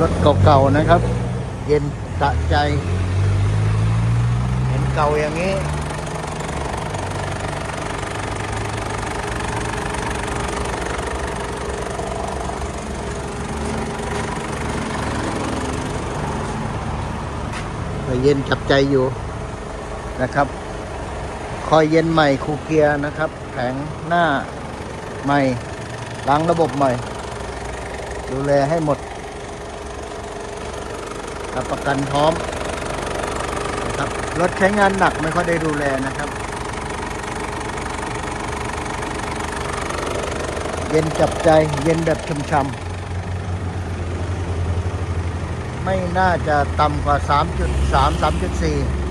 รถเก่าๆนะครับ เย็นสะใจ เห็นเก่าอย่างนี้เย็นจับใจอยู่นะครับ คอยเย็นใหม่คูเกียร์นะครับ แผงหน้าใหม่ล้างระบบใหม่ ดูแลให้หมด รับประกันพร้อมนะครับรถใช้งานหนักไม่ค่อยได้ดูแลนะครับ เย็นจับใจเย็นแบบช่ำๆไม่น่าจะต่ำกว่า 3.3 3.4